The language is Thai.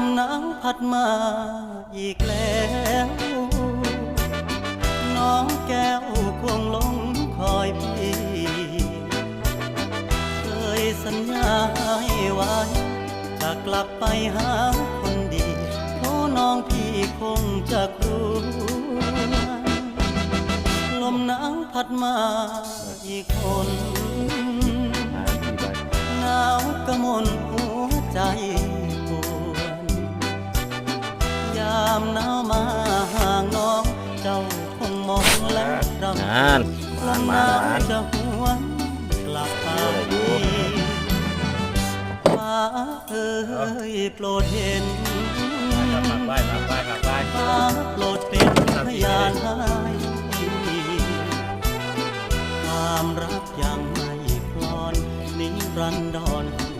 มหนาวพัดมาอีกแล้ว น้องแก้วควงหลงคอยพี่ เคยสัญญาให้ไว้ จะกลับไปหาคนดีเพราะน้องพี่คงจะครวญลมหนาวพัดมาอีกคน หนาวกระมนหัวใจ ยามหนาวมาห่างน้อง เจ้าคงมองและรำนานลมามหมานาวนานจะหวนกลับไปฟ้าเอ้ยโปรดเห็นฝากบ้านฝากบ้านฝากบ้านฟ้าโปรดเป็นพยานให้ความรักยังไม่พลอนนิรันดรค